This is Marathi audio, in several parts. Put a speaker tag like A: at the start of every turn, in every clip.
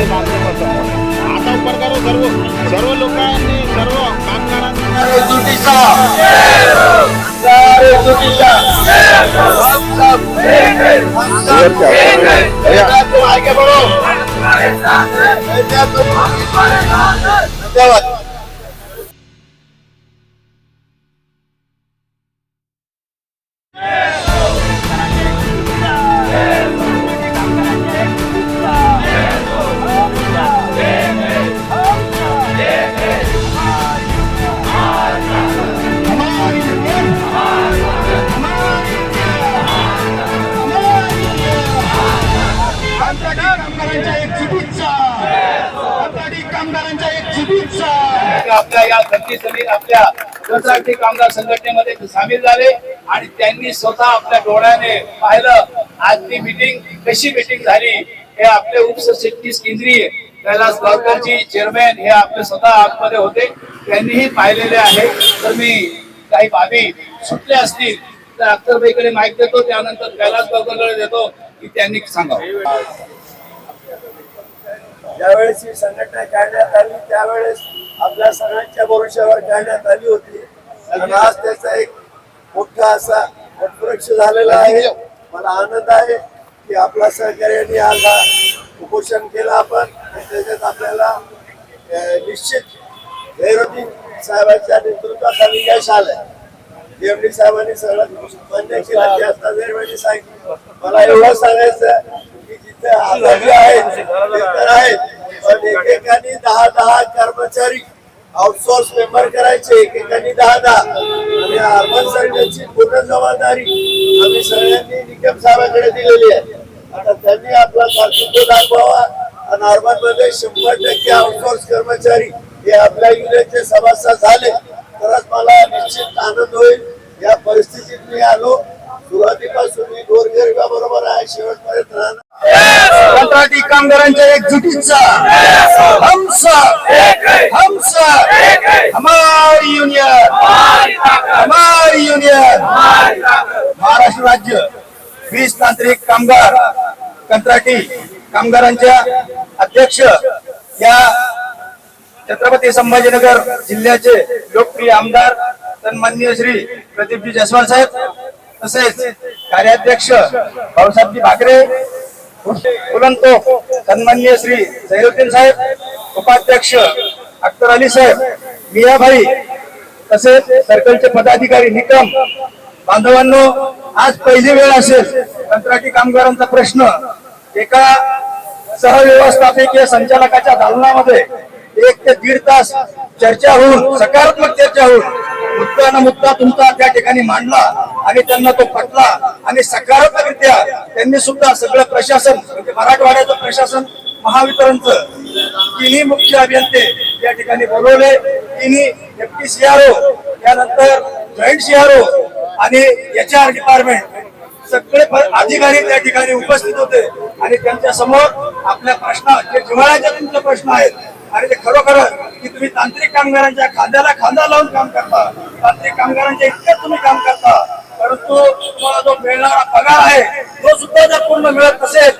A: हेच आमचं मत आहे. आता प्रकार सर्व सर्व लोकांनी सर्व कामगारांनी धन्यवाद.
B: आपल्या या धरती समिती आपल्या कंत्राटी कामगार संघटनेमध्ये सामील झाले आणि त्यांनी स्वतः आपल्या डोळ्याने पाहिलं. आज ती मिटिंग कशी मिटिंग झाली हे आपले उपसचिटकीस केंद्रीय कैलास गावकरजी चेअरमॅन हे आपले स्वतः आतमध्ये होते. त्यांनीही पाहिलेले आहे. तर मी काही बाबी सुटल्या असतील तर अख्तरबाईकडे माहिती देतो. त्यानंतर कैलास गावकरकडे देतो की त्यांनी सांगावं.
C: ज्यावेळेस ही संघटना काढण्यात आली त्यावेळेस आपल्या सगळ्यांच्या भरोश्यावर काढण्यात आली होती. आणि आज त्याचा एक मोठा असा वटवृक्ष झालेला आहे. मला आनंद आहे की आपला सहकार्याने आज हा उपोषण केलं आपण. त्याच्यात आपल्याला निश्चित भैरवजी साहेबांच्या नेतृत्वात आम्ही यश आलंय. देवडी साहेबांनी सगळं मान्य केलं की आता सांगितलं. मला एवढं सांगायचं आजारी आहेत ते तर आहेत पण दहा दहा कर्मचारी आउटसोर्स मेंबर करायचे एकेकानी दहा दहा. आणि अर्बन सर्जनची पूर्ण जबाबदारी आम्ही सगळ्यांनी निकम साहेबांकडे दिलेली आहे. आता त्यांनी आपला कर्तृत्व दाखवावा आणि अर्बनमध्ये शंभर टक्के आउटसोर्स कर्मचारी हे आपल्या युनियनचे सभासद झाले. तरच मला निश्चित आनंद होईल. या परिस्थितीत मी आलो. सुरुवातीपासून मी गोरगरिबाबरोबर आहे. शेवटपर्यंत राहणार
D: कंत्राटी कामगारांच्या एकजुटीचा हमसा हमसा हमारी युनियन हमारी युनियन महाराष्ट्र राज्य वीज तांत्रिक कामगार कंत्राटी कामगारांच्या अध्यक्ष या छत्रपती संभाजीनगर जिल्ह्याचे लोकप्रिय आमदार सन्माननीय श्री प्रदीपजी जयस्वाल साहेब तसेच कार्याध्यक्ष भाऊसाहेबजी भाकरे बोलतो सन्माननीय श्री जैरुद्दीन साहेब उपाध्यक्ष अख्तर अली साहेब मियाभाई तसेच सर्कलचे पदाधिकारी निकम बांधवांनो आज पहिली वेळ असेल कंत्राटी कामगारांचा प्रश्न. एका सहव्यवस्थापकीय संचालकाच्या दालनामध्ये एक ते दीड तास चर्चा होऊन सकारात्मक चर्चा होऊन मुद्दा न मुद्दा तुमचा त्या ठिकाणी मांडला आणि त्यांना तो पटला. आणि सकारात्मकरित्या त्यांनी सुद्धा सगळं प्रशासन म्हणजे मराठवाड्याचं प्रशासन महावितरणचं तिन्ही मुख्य अभियंते या ठिकाणी बोलवले. तिन्ही एफटी सीआरओ त्यानंतर जॉईंट सीआरओ आणि एच आर डिपार्टमेंट सगळे अधिकारी त्या ठिकाणी उपस्थित होते. आणि त्यांच्यासमोर आपल्या प्रश्न जे जिव्हाळ्याचे तुमचे प्रश्न आहेत आणि ते खरोखर की तुम्ही तांत्रिक कामगारांच्या खांद्याला खांदा लावून काम करता. तांत्रिक कामगारांच्या इतकं तुम्ही काम करता. परंतु तुम्हाला जो मिळणारा पगार आहे तो सुद्धा जर पूर्ण मिळत नसेल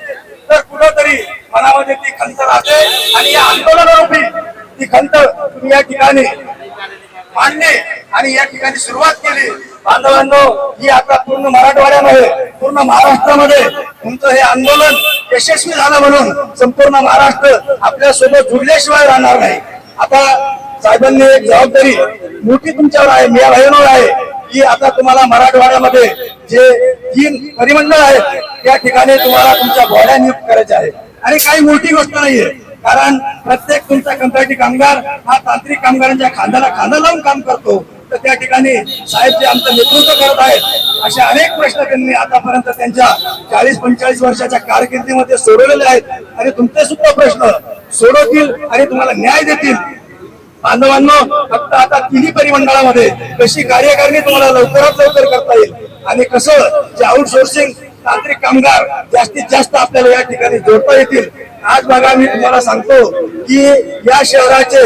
D: तर कुठंतरी मनामध्ये ती खंत राहते आणि या आंदोलनारूपी ती खंत तुम्ही या ठिकाणी मांडणे आणि या ठिकाणी सुरुवात केली. बांधवांनो ही आता पूर्ण मराठवाड्यामध्ये पूर्ण महाराष्ट्रामध्ये तुमचं हे आंदोलन यशस्वी झाला म्हणून संपूर्ण महाराष्ट्र आपल्यासोबत जुळल्याशिवाय राहणार नाही. आता साहेबांनी एक जबाबदारी मोठी तुमच्यावर आहे मिया बहिणीवर आहे की आता तुम्हाला मराठवाड्यामध्ये जे तीन परिमंडळ आहेत त्या ठिकाणी तुम्हाला तुमच्या घोड्या नियुक्त करायच्या आहे आणि काही मोठी गोष्ट नाहीये कारण प्रत्येक तुमचा कंत्राटी कामगार हा तांत्रिक कामगारांच्या खांद्याला खांदा लावून काम करतो. तर त्या ठिकाणी साहेब जे आमचं नेतृत्व करत आहेत असे अनेक प्रश्न त्यांनी आतापर्यंत त्यांच्या चाळीस पंचेचाळीस वर्षाच्या कारकिर्दीमध्ये सोडवलेले आहेत. आणि तुमचे सुद्धा प्रश्न सोडवतील आणि तुम्हाला न्याय देतील. बांधवांनो फक्त आता तिन्ही परिमंडळामध्ये कशी कार्यकारिणी तुम्हाला लवकरात लवकर करता येईल आणि कसं जे आउटसोर्सिंग तांत्रिक कामगार जास्तीत जास्त आपल्याला या ठिकाणी जोडता येतील आज बघा मी तुम्हाला सांगतो की या शहराचे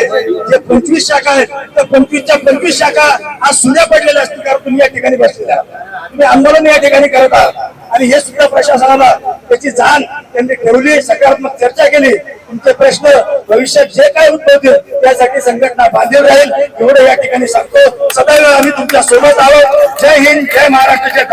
D: जे पंचवीस शाखा आहेत त्या पंचवीसच्या पंचवीस शाखा आज सुन्या पडलेल्या असतील कारण तुम्ही या ठिकाणी बसलेल्या तुम्ही आंदोलन या ठिकाणी करत आहात. आणि हे सुद्धा प्रशासनाला त्याची जाण त्यांनी ठेवली सकारात्मक चर्चा केली. तुमचे प्रश्न भविष्यात जे काय उद्भवतील त्यासाठी संघटना बांधील राहील. एवढं या ठिकाणी सांगतो. सदैव आम्ही तुमच्यासोबत आहोत. जय हिंद जय महाराष्ट्र जय